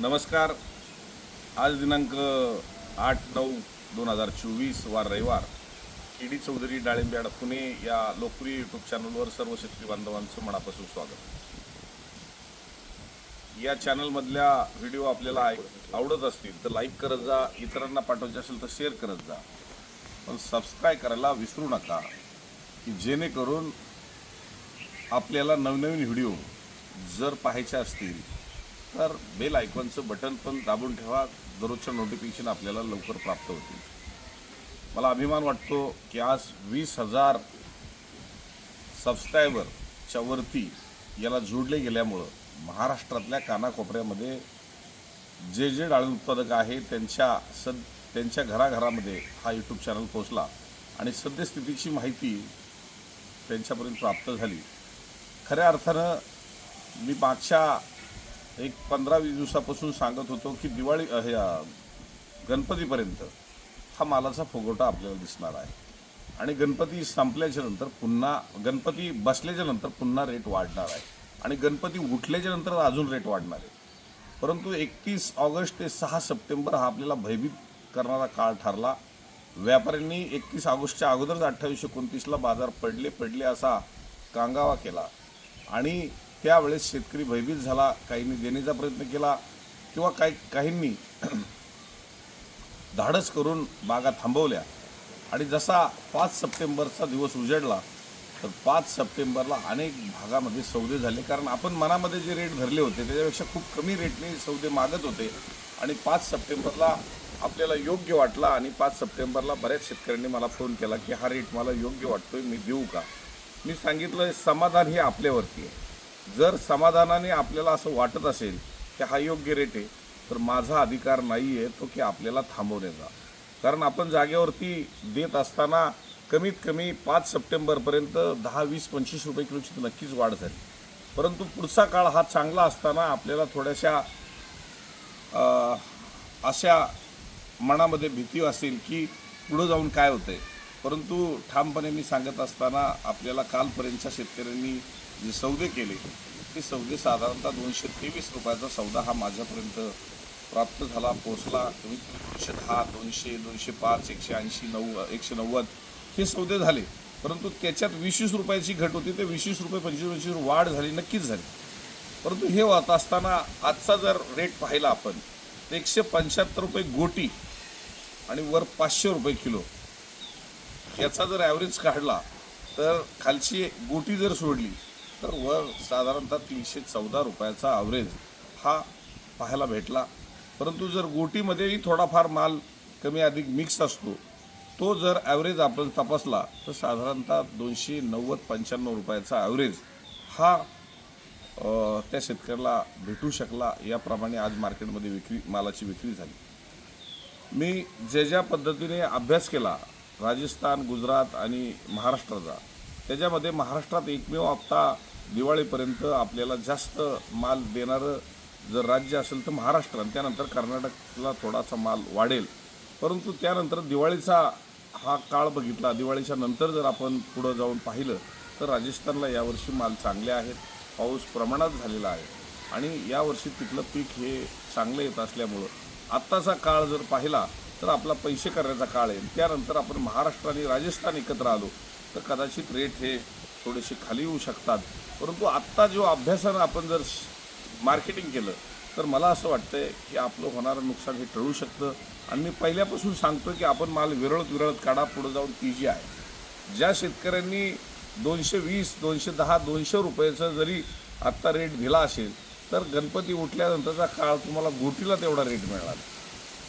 नमस्कार. आज दिनांक आठ नऊ दोन हजार चोवीस वार रविवार. के डी चौधरी डाळिंब्याड पुणे या लोकप्रिय यूट्यूब चॅनलवर सर्व शेतकरी बांधवांचं मनापासून स्वागत. या चॅनलमधल्या व्हिडिओ आपल्याला आवडत असतील तर लाईक करत जा. इतरांना पाठवायचे असेल तर शेअर करत जा. पण सबस्क्राईब करायला विसरू नका की जेणेकरून आपल्याला नवनवीन व्हिडिओ जर पाहायचे असतील तर बेल आयकॉनचं बटन पण दाबून ठेवा. दररोजच्या नोटिफिकेशन आपल्याला लवकर प्राप्त होतील. मला अभिमान वाटतो की आज वीस हजार सबस्क्रायबरच्या वरती याला जोडले गेल्यामुळं महाराष्ट्रातल्या कानाकोपऱ्यामध्ये जे जे डाळी उत्पादक आहे त्यांच्या सद त्यांच्या घराघरामध्ये हा यूट्यूब चॅनल पोहोचला आणि सद्यस्थितीची माहिती त्यांच्यापर्यंत प्राप्त झाली. खऱ्या अर्थानं मी मागच्या एक पंधरा वीस दिवसापासून सांगत होतो की दिवाळी हे, गणपतीपर्यंत हा मालाचा फुगवटा आपल्याला दिसणार आहे. आणि गणपती संपल्याच्या नंतर पुन्हा गणपती बसल्याच्या नंतर पुन्हा रेट वाढणार आहे. आणि गणपती उठल्याच्या नंतर अजून रेट वाढणार आहे. परंतु एकतीस ऑगस्ट ते सहा सप्टेंबर हा आपल्याला भयभीत करणारा काळ ठरला. व्यापाऱ्यांनी एकतीस ऑगस्टच्या अगोदरच अठ्ठावीसशे एकोणतीसला बाजार पडले पडले असा कांगावा केला. आणि त्यावेळेस शेतकरी भयभीत झाला. काहींनी देण्याचा प्रयत्न केला किंवा काही काहींनी धाडस करून बागा थांबवल्या. आणि जसा पाच सप्टेंबरचा दिवस उजडला तर पाच सप्टेंबरला अनेक भागामध्ये सौदे झाले. कारण आपण मनामध्ये जे रेट धरले होते त्याच्यापेक्षा खूप कमी रेटने सौदे मागत होते. आणि पाच सप्टेंबरला आपल्याला योग्य वाटला आणि पाच सप्टेंबरला बऱ्याच शेतकऱ्यांनी मला फोन केला की हा रेट मला योग्य वाटतोय मी देऊ का? मी सांगितलं समाधान हे आपल्यावरती आहे. जर समाधानाने आपल्याला असं वाटत असेल की हा योग्य रेट आहे तर माझा अधिकार नाही आहे तो की आपल्याला थांबवण्याचा. कारण आपण जागेवरती देत असताना कमीत कमी पाच सप्टेंबरपर्यंत दहा वीस पंचवीस रुपये किलोची नक्कीच वाढ झाली. परंतु पुढचा काळ हा चांगला असताना आपल्याला थोड्याशा अशा मनामध्ये भीती असेल की पुढं जाऊन काय होतं आहे परंतु ठामपणे मी सांगत असताना आपल्याला कालपर्यंतच्या शेतकऱ्यांनी जे सौदे केले ते सौदे साधारणतः दोनशे तेवीस रुपयाचा सौदा हा माझ्यापर्यंत प्राप्त झाला पोचला कमीत कमी दोनशे दहा दोनशे दोनशे पाच एकशे ऐंशी नऊ एकशे नव्वद हे सौदे झाले. परंतु त्याच्यात वीसवीस रुपयाची घट होती. ते वीस रुपये पंचवीस पंचवीस वाढ झाली नक्कीच झाली. परंतु हे वाहत असताना आजचा जर रेट पाहिला आपण तर एकशे पंच्याहत्तर रुपये गोटी आणि वर पाचशे रुपये किलो. याचा जर ॲव्हरेज काढला तर खालची गोटी जर सोडली तर वर साधारणतः तीनशे चौदा रुपयाचा ॲव्हरेज हा पाहायला भेटला. परंतु जर गोटीमध्येही थोडाफार माल कमी अधिक मिक्स असतो तो जर ॲव्हरेज आपण तपासला तर साधारणतः दोनशे नव्वद पंच्याण्णव रुपयाचा ॲव्हरेज हा त्या शेतकऱ्याला भेटू शकला. याप्रमाणे आज मार्केटमध्ये विक्री मालाची विक्री झाली. मी जे ज्या पद्धतीने अभ्यास केला राजस्थान गुजरात आणि महाराष्ट्राचा त्याच्यामध्ये महाराष्ट्रात एकमेव आत्ता दिवाळीपर्यंत आपल्याला जास्त माल देणारं जर राज्य असेल तर महाराष्ट्र आणि त्यानंतर कर्नाटकला थोडासा माल वाढेल. परंतु त्यानंतर दिवाळीचा हा काळ बघितला दिवाळीच्या नंतर जर आपण पुढं जाऊन पाहिलं तर राजस्थानला यावर्षी माल चांगले आहेत पाऊस प्रमाणात झालेला आहे आणि यावर्षी तिथलं पीक हे चांगलं येत असल्यामुळं. आत्ताचा काळ जर पाहिला तर आपला पैसे करण्याचा काळ आहे. त्यानंतर आपण महाराष्ट्र आणि राजस्थान एकत्र आलो तर कदाचित रेट हे थोडेसे खाली येऊ शकतात. परंतु आत्ता जो अभ्यासानं आपण जर मार्केटिंग केलं तर मला असं वाटतंय की आपलं होणारं नुकसान हे टळू शकतं. आणि मी पहिल्यापासून सांगतो की आपण माल विरळत विरळत काढा पुढं जाऊन ती जी आहे. ज्या शेतकऱ्यांनी दोनशे वीस दोनशे दहा दोनशे रुपयाचा जरी आत्ता रेट दिला असेल तर गणपती उठल्यानंतरचा काळ तुम्हाला गोटीला तेवढा रेट मिळाला.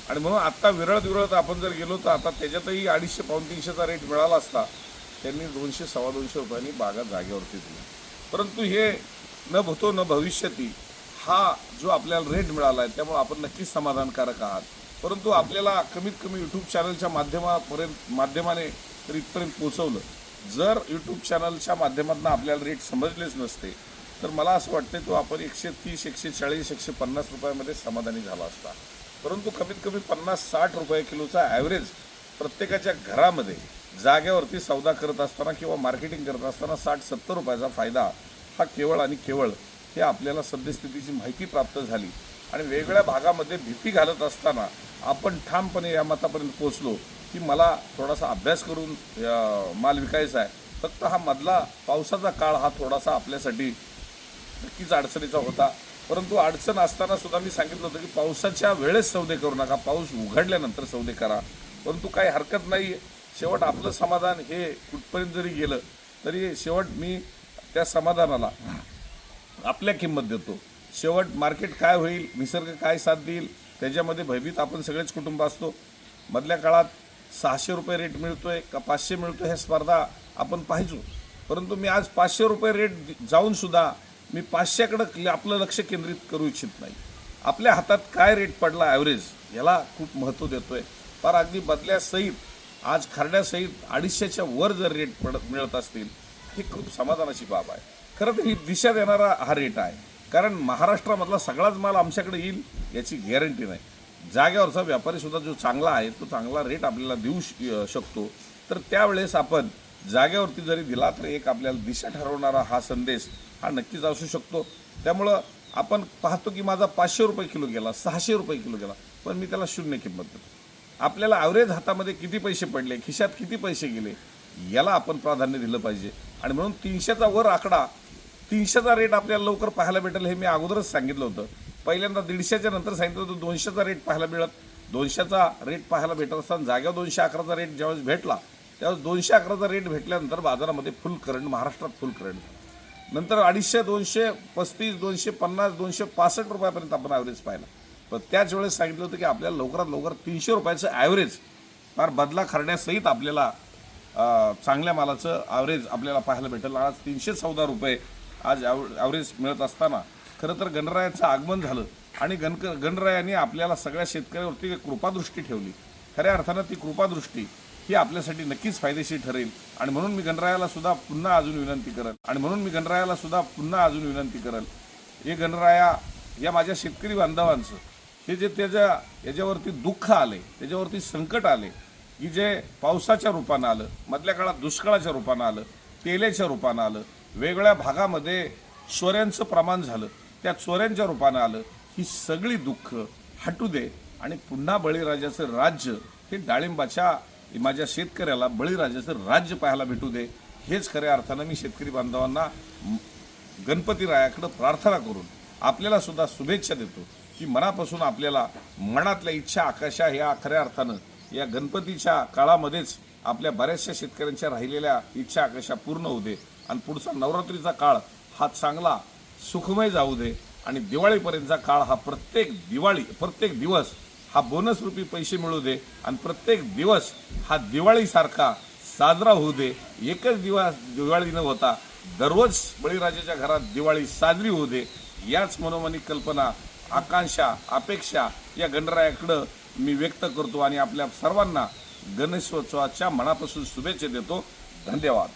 आणि म्हणून आत्ता विरळत विरळत आपण जर गेलो तर आता त्याच्यातही अडीचशे पाऊन तीनशेचा रेट मिळाला असता त्यांनी दोनशे सव्वा दोनशे रुपयांनी बागा जागेवरती दिल्या. परंतु हे न भूतो न भविष्यती हा जो आपल्याला रेट मिळाला आहे त्यामुळे आपण नक्कीच समाधानकारक आहात. परंतु आपल्याला कमीत कमी यूट्यूब चॅनलच्या माध्यमापर्यंत माध्यमाने तर इथपर्यंत पोचवलं जर यूट्यूब चॅनलच्या माध्यमातून आपल्याला रेट समजलेच नसते तर मला असं वाटतं तो आपण एकशे तीस एकशे चाळीस एकशे पन्नास रुपयामध्ये समाधानी झाला असता. परंतु कमीत कमी पन्नास साठ रुपये किलोचा ॲव्हरेज प्रत्येकाच्या घरामध्ये जागेवरती सौदा करत असताना किंवा मार्केटिंग करत असताना साठ सत्तर रुपयाचा फायदा हा केवळ आणि केवळ हे आपल्याला सद्यस्थितीची माहिती प्राप्त झाली. आणि वेगवेगळ्या भागामध्ये भीती घालत असताना आपण ठामपणे या मतापर्यंत पोचलो की मला थोडासा अभ्यास करून माल विकायचा आहे. फक्त हा मधला पावसाचा काळ हा थोडासा आपल्यासाठी नक्कीच अडचणीचा होता. परंतु अडचण असताना सुद्धा मी सांगितलं होतं की पावसाच्या वेळेस सौदे करू नका. पाऊस उघडल्यानंतर सौदे करा. परंतु काही हरकत नाही शेवट आपलं समाधान हे कुठपर्यंत जरी गेलं तरी शेवट मी त्या समाधानाला आपल्या किंमत देतो. शेवट मार्केट काय होईल निसर्ग काय साथ देईल त्याच्यामध्ये भयभीत आपण सगळेच कुटुंब असतो. मधल्या काळात सहाशे रुपये रेट मिळतोय का पाचशे मिळतोय ह्या स्पर्धा आपण पाहिजो. परंतु मी आज पाचशे रुपये रेट जाऊनसुद्धा मी पाचशेकडं आपलं लक्ष केंद्रित करू इच्छित नाही. आपल्या हातात काय रेट पडला ॲव्हरेज याला खूप महत्त्व देतोय. फार अगदी बदल्यासहित आज खरड्यासहित अडीचशेच्या वर जर रेट पडत मिळत असतील ही खूप समाधानाची बाब आहे. खरं तर ही दिशा देणारा हा रेट आहे. कारण महाराष्ट्रामधला सगळाच माल आमच्याकडे येईल याची गॅरंटी नाही. जाग्यावरचा व्यापारीसुद्धा जो चांगला आहे तो चांगला रेट आपल्याला देऊ श- शकतो. तर त्यावेळेस आपण जाग्यावरती जरी दिला तर एक आपल्याला दिशा ठरवणारा हा संदेश हा नक्कीच असू शकतो. त्यामुळं आपण पाहतो की माझा पाचशे रुपये किलो गेला सहाशे रुपये किलो गेला पण मी त्याला शून्य किंमत देतो. आपल्याला ॲव्हरेज हातामध्ये किती पैसे पडले खिशात किती पैसे गेले याला आपण प्राधान्य दिलं पाहिजे. आणि म्हणून तीनशेचा वर आकडा तीनशेचा रेट आपल्याला लवकर पाहायला भेटेल हे मी अगोदरच सांगितलं होतं. पहिल्यांदा दीडशेच्या नंतर सांगितलं होतं दोनशेचा रेट पाहायला मिळत. दोनशेचा रेट पाहायला भेटत असताना जाग्यावर दोनशे अकराचा रेट ज्यावेळेस भेटला त्यावेळेस दोनशे अकराचा रेट भेटल्यानंतर बाजारामध्ये फुल करंट महाराष्ट्रात फुल करंट नंतर अडीचशे दोनशे पस्तीस दोनशे पन्नास दोनशे पासष्ट रुपयापर्यंत आपण ॲव्हरेज पाहिला. पण त्याच वेळेस सांगितलं होतं की आपल्याला लवकरात लवकर तीनशे रुपयाचं ॲव्हरेज फार बदला खरण्यासहित आपल्याला चांगल्या मालाचं ॲव्हरेज आपल्याला पाहायला भेटेल. आज तीनशे चौदा रुपये आज ॲव्हरेज मिळत असताना खरं तर गणरायाचं आगमन झालं आणि गणक गणरायाने आपल्याला सगळ्या शेतकऱ्यावरती कृपादृष्टी ठेवली. खऱ्या अर्थानं ती कृपादृष्टी ही आपल्यासाठी नक्कीच फायदेशीर ठरेल. आणि म्हणून मी गणरायाला सुद्धा पुन्हा अजून विनंती करेल. आणि म्हणून मी गणरायाला सुद्धा पुन्हा अजून विनंती करेल. हे गणराया या माझ्या शेतकरी बांधवांचं हे जे त्याच्या याच्यावरती दुःख आले त्याच्यावरती संकट आले की जे पावसाच्या रूपानं आलं मधल्या काळात दुष्काळाच्या रूपानं आलं तेल्याच्या रूपानं आलं वेगळ्या भागामध्ये चोऱ्यांचं प्रमाण झालं त्या चोऱ्यांच्या रूपानं आलं ही सगळी दुःख हटू दे आणि पुन्हा बळीराजाचं राज्य हे डाळिंबाच्या माझ्या शेतकऱ्याला बळीराजाचं राज्य पाहायला भेटू दे. हेच खऱ्या अर्थानं मी शेतकरी बांधवांना गणपती रायाकडं प्रार्थना करून आपल्याला सुद्धा शुभेच्छा देतो. की मनापासून आपल्याला मनातल्या इच्छा आकाशा ह्या खऱ्या अर्थानं या गणपतीच्या काळामध्येच आपल्या बऱ्याचशा शेतकऱ्यांच्या राहिलेल्या इच्छा आकाशा पूर्ण होऊ दे. आणि पुढचा नवरात्रीचा काळ हा चांगला सुखमय जाऊ दे. आणि दिवाळीपर्यंतचा काळ हा प्रत्येक दिवाळी प्रत्येक दिवस हा बोनस रूपी पैसे मिळू दे. आणि प्रत्येक दिवस हा दिवाळीसारखा साजरा होऊ दे. एकच दिवस दिवाळी न होता दररोज बळीराजाच्या घरात दिवाळी साजरी होऊ दे. याच मनोमनी कल्पना आकांक्षा अपेक्षा या गणरायाकडं मी व्यक्त करतो आणि आपल्या सर्वांना गणेशोत्सवाच्या मनापासून शुभेच्छा देतो. धन्यवाद.